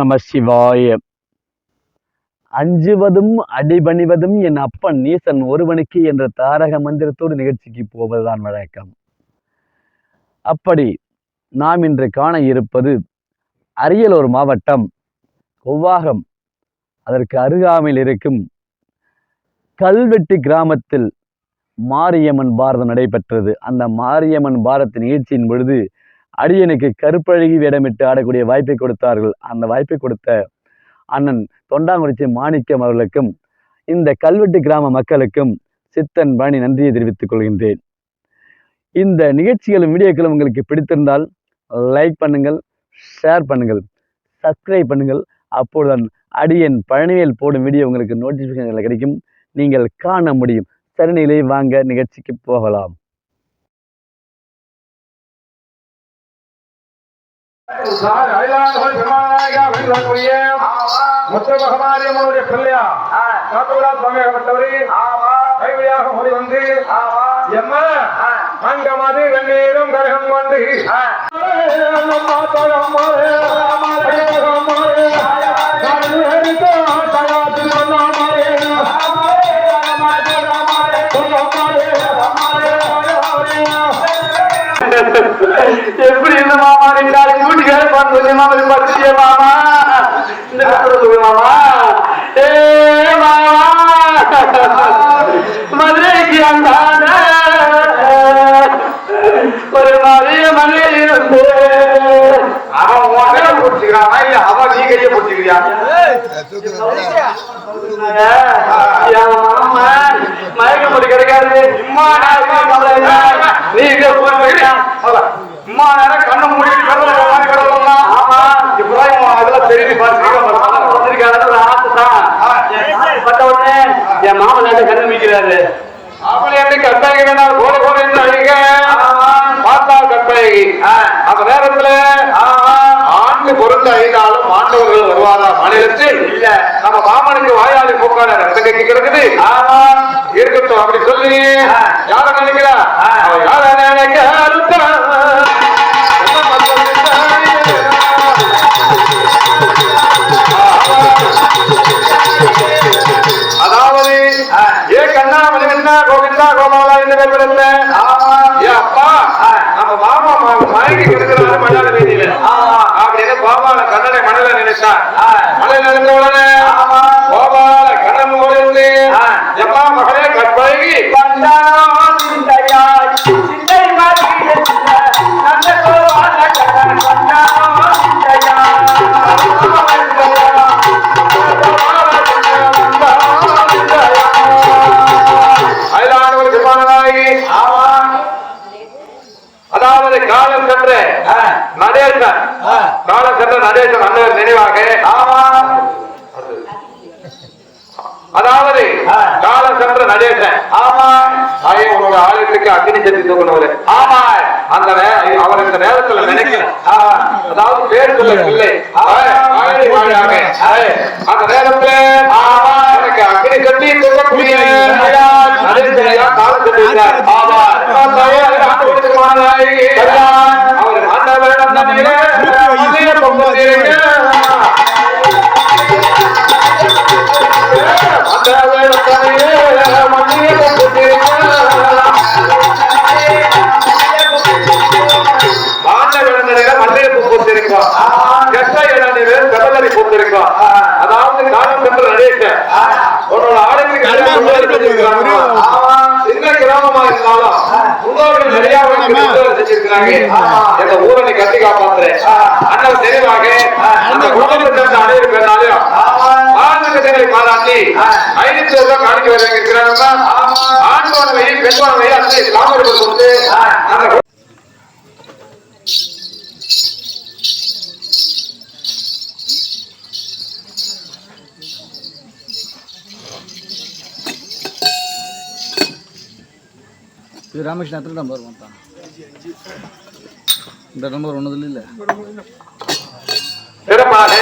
நம சிவாய. அஞ்சுவதும் அடிபணிவதும் என் அப்பன் நீசன் ஒருவனுக்கு என்ற தாரக மந்திரத்தோடு நிகழ்ச்சிக்கு போவதுதான் வழக்கம். அப்படி நாம் இன்று காண இருப்பது அரியலூர் மாவட்டம் கொவ்வாகம். அதற்கு அருகாமையில் இருக்கும் கல்வெட்டு கிராமத்தில் மாரியம்மன் பாரதம் நடைபெற்றது. அந்த மாரியம்மன் பாரத நிகழ்ச்சியின் பொழுது அடியனுக்கு கருப்பழகி வேடமிட்டு ஆடக்கூடிய வாய்ப்பை கொடுத்தார்கள். அந்த வாய்ப்பை கொடுத்த அண்ணன் தொண்டாங்குறிச்சி மாணிக்கம் அவர்களுக்கும் இந்த கல்வெட்டு கிராம மக்களுக்கும் சித்தன் பழனி நன்றியை தெரிவித்துக் கொள்கின்றேன். இந்த நிகழ்ச்சிகளும் வீடியோக்களும் உங்களுக்கு பிடித்திருந்தால் லைக் பண்ணுங்கள் ஷேர் பண்ணுங்கள் சப்ஸ்கிரைப் பண்ணுங்கள். அப்பொழுதுதான் அடியன் பழனிவேல் போடும் வீடியோ உங்களுக்கு நோட்டிஃபிகேஷன்கள் கிடைக்கும். நீங்கள் காண முடியும். சரிநிலை வாங்க நிகழ்ச்சிக்கு போகலாம். முத்த பகவானியம்மனுடைய பிள்ளையா காத்துவிழா சுவாமியாகப்பட்டவரே கைவழியாக ஓடி வந்து எம்ம மங்கமது வெந்நீரும் கரகம் கொண்டு எப்படி இந்த மாமா ரெண்டு நாளைக்கு வீட்டுக்கார பார்த்து மாமா பார்த்துட்டியே மாமா. இந்த கட்டுறது மாமா. ஏ மாமா. மதுரைக்கு அந்தான ஒரு மதிய மலை இருந்து அவன் உன் கையை பிடிச்சிக்கிறான் இல்ல கையை பிடிச்சிக்கிறியா? மயக்கம் போட்டு கிடைக்காது. இம்மா நேரம் நீ இங்க போயிருக்கியா இம்மா நேரம் கண்ணை மூடிட்டு கடவுளை மாதிரி கடவுளா ஆமா இப்பதான் அதெல்லாம் தெரிஞ்சு பார்த்துருக்கேன் வந்திருக்காரு ஆசை தான். பட்ட உடனே என் மாமன் நேரத்தை கண்ணு மிக்கிறாரு அவளை எப்படி கற்பழகி வேணாம் கோல கோல பார்த்தா கற்பழகி அந்த நேரத்துல பொருந்த ஐந்தாலும் ஆண்டவர்கள் வருவாரா? மாநிலத்தில்? இல்ல. நம்ம மாமனுக்கு வாயாளி போக்கான ரத்த கட்டி கிடக்குது. இருக்கட்டும் அப்படி சொல்லி யார நினைக்கிறா? யார நினைக்க நடேசன் ஆமா உன்னோட அக்னி சக்தி ஆமா அந்த அவர் இந்த நேரத்துல நினைக்கிறேன் அதாவது பேர் ஆயே, அந்த நேரத்துல ஆமா எனக்கு அக்னி சக்தி தூக்கக்கூடிய காலம் ஆமா அவர் ஆண்டவரிடம் அதாவது காலம் சென்ற நடேசன் உன்னோட ஆளுங்களுக்கு சின்ன கிராமமா இருந்தாலும் முன்னோர்கள் நிறைய செஞ்சிருக்கிறாங்க எங்க ஊரை நீ கட்டி காப்பாத்துறேன் அண்ணன் தெளிவாக அந்த குடும்பத்தை பாராட்டி ஐநூத்தி ரூபாய் காணிக்க வர இருக்கிறாங்க ஆண்பானவை பெண்பானவை அந்த காமர்கள் கொடுத்து அந்த இது ராமகிருஷ்ண எத்தனை நம்பர் வந்தான் இந்த நம்பர் ஒன்றதுல இல்லை. சிறப்பாக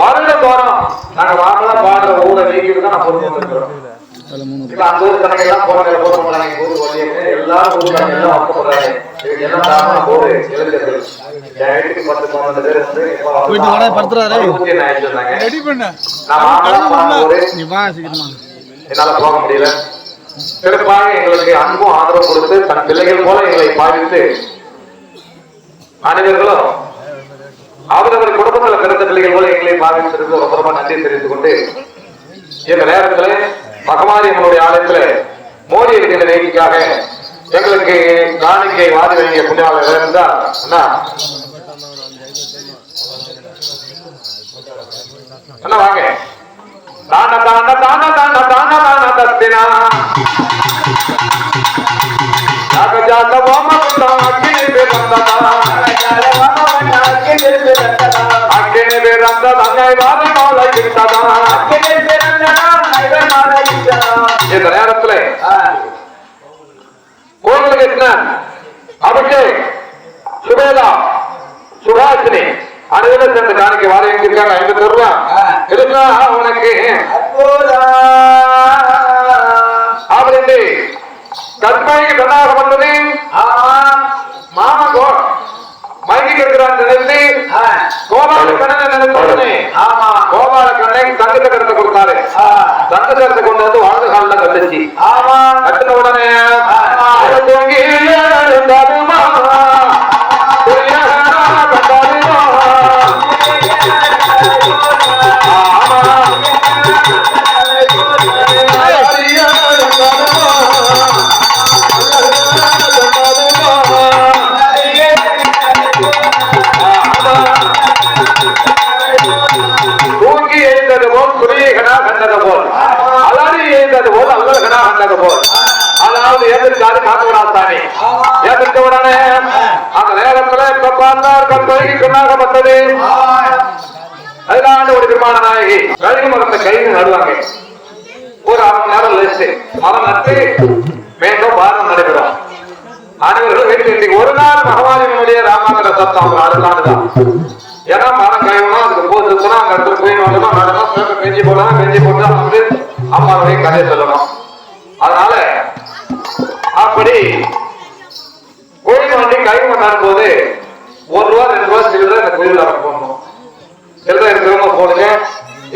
வருடந்தோறும் நாங்க வாங்கலாம் பாடுற ஊரை நீக்கிட்டு தான் நான் பொறுப்பு இருக்கிறோம் அதில் மூணு இப்ப அந்த ஊர் கணக்கு எல்லாம் போறாங்க போற போறாங்க ஊர் வழியே எல்லாரும் ஊர் கணக்கு எல்லாம் வாங்க போறாங்க இதுக்கு எல்லாம் காரணம்? போடு இளைஞர்கள் என் வீட்டுக்கு பத்து பன்னெண்டு பேர் வந்து எப்ப வந்து போயிட்டு வாடா, படுத்துறாரு. ஊத்தி என்ன ஆயிடுச்சு இருந்தாங்க. ரெடி பண்ண. நான் மாமனார் போகும்போது நீ வா சீக்கிரமா. என்னால போக முடியல. சிறப்பாக எங்களுக்கு அன்பும் ஆதரவு கொடுத்து தன் பிள்ளைகள் போல எங்களை பாதித்து அனைவர்களும் அவரவர் குடும்பத்தில் பிறந்த பிள்ளைகள் போல எங்களை பாதித்திருந்து ரொம்ப ரொம்ப நன்றி தெரிவித்துக் கொண்டு இந்த நேரத்தில் மகமாரி எங்களுடைய ஆலயத்தில் மோடி இருக்கின்ற நிகழ்ச்சிக்காக எங்களுக்கு காணிக்கை வாதி வேண்டிய புண்ணியாளர் இருந்தா? அண்ணா. அண்ணா வாங்க. दाना दाना दाना दाना दाना दाना, दस दिना। जाग जाग, वम बता अग्नि बे रंदा जाग वम बता अग्नि बे रंदा अग्नि बे रंदा धन्य वाद मौला गिरता अग्नि बे रंदा नैव मौला गिरता ये दया रत्ले कौन लगे इतना? अभिषेक सुबेला सुभाष ने। அனைவரும் சேர்ந்து காணிக்கை வாழ இருக்காங்க ஐந்து பேருவா இருந்தா உனக்கு. அவருக்கு கற்பனைக்கு கண்ணாக வந்தது. மாமா மைக்கு கட்டுறான் நினைத்து கோபால கண்ணனை நினைத்து கோபால கண்ணை தங்கத்தை கடத்த கொடுத்தாரு. தங்கத்தை கடத்த கொண்டு வந்து வாழ்ந்த காலில் கட்டுச்சு. கட்டின உடனே தூங்கி கற்பனைக்கு சொன்னாகப்பட்டது ஒரு விமான நாயகி. கழுகு மரத்தை கைது நடுவாங்க. ஒரு அரை நேரம் லிஸ்ட் மரம் நட்டு மீண்டும் பாரம் நடைபெறும். அனைவர்களும் வீட்டில் ஒரு நாள் மகவானினுடைய ராமாங்கிற சத்தம் அவங்க ஏன்னா மரம் காயணும் அதுக்கு போது இருக்கணும் அங்க இடத்துல போய் வரணும் நடணும் பெஞ்சி போடணும் பெஞ்சி போட்டு வந்து அம்மாவுடைய கதையை சொல்லணும். அதனால அப்படி கோயில் வண்டி கழிவு நடக்கும் போது ஒரு ரூபா ரெண்டு ரூபா சில்லறை இந்த கோயிலில் போடணும். சில்லறை இருக்கிறவங்க போடுங்க.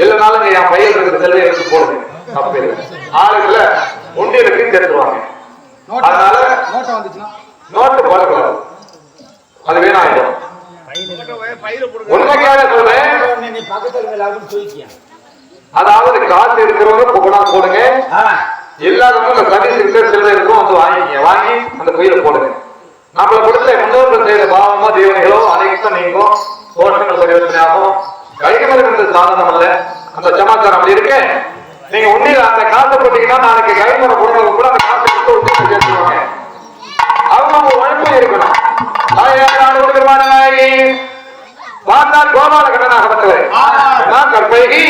இல்லைனாலும் என் பையன் இருக்கிற சில்லறை எடுத்து போடுங்க. இல்லை. ஆளுங்கள உண்டியலுக்கு சேர்த்துருவாங்க. அதனால நோட்டை போடக்கூடாது. அது வீணாயிடும். உண்மைக்காக சொல்றேன். அதாவது காசு இருக்கிறவங்க புகழா போடுங்க. இல்லாதவங்க சர்வீஸ் இருக்கிற சில்லறை இருக்கும் வந்து வாங்கிங்க வாங்கி அந்த கோயில போடுங்க. நம்மளை கொடுத்த முன்னோர்கள் செய்த பாவமோ தேவனைகளோ அனைத்தும் நீங்கும் தோஷங்கள் பரிவர்த்தனையாகும் இருந்த சாதனம் அல்ல. அந்த சமாச்சாரம் அப்படி இருக்கு. நீங்க உண்மையில அந்த காசை போட்டீங்கன்னா நாளைக்கு கைமுறை கொடுத்தவங்க கூட அந்த காசை கொடுத்து உண்மையில சேர்த்துருவாங்க. அவங்க அவங்க உழைப்பு இருக்கணும். தாயார் கொடுக்கிறமான பார்த்தால் கோபால கண்ணனாகப்பட்டவர். நான் கற்பகி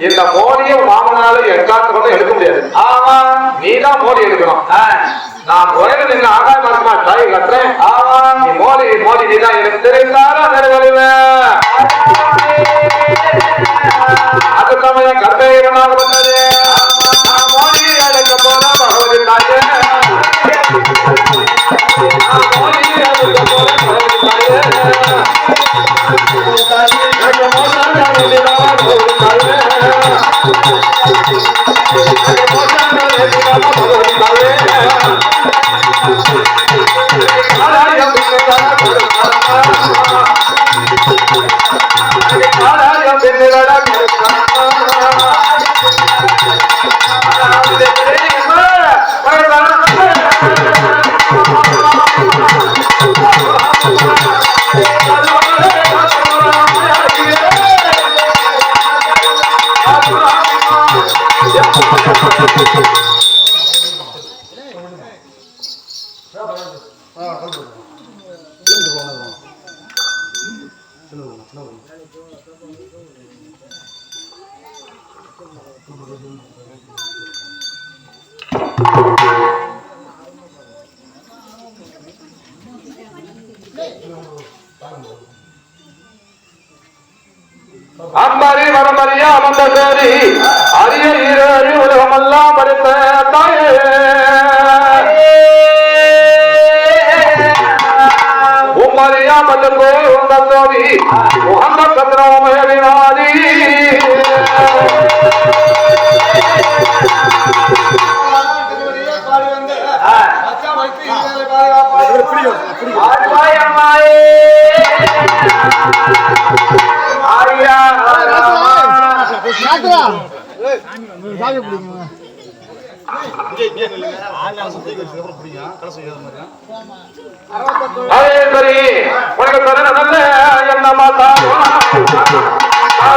இந்த மோடியும் மாமனாலும் எக்காத்து கொண்டு எடுக்க முடியாது. ஆமா. நீதான் மோடி எடுக்கணும். நான் உயர நின்று ஆகாய மரமா தாய் கட்டுறேன். ஆமா. நீ மோடி மோடி நீதான் எடுத்திருந்தாலும் நிறைவேறுவ அது சமயம் கற்பகனாக வந்தது. அம்மறி வரமறியா வந்த சேரி அரிய ஈர உலகமெல்லாம் படைத்த தாயே. உம்மறியா பல்லுங்கோ உந்த சோதி உகந்த சத்திரமயவினாதி பாடி ஆரியா மச்சான் வைத்து அதே சரி உனக்கு தர நல்ல என்ன மாதா ஆ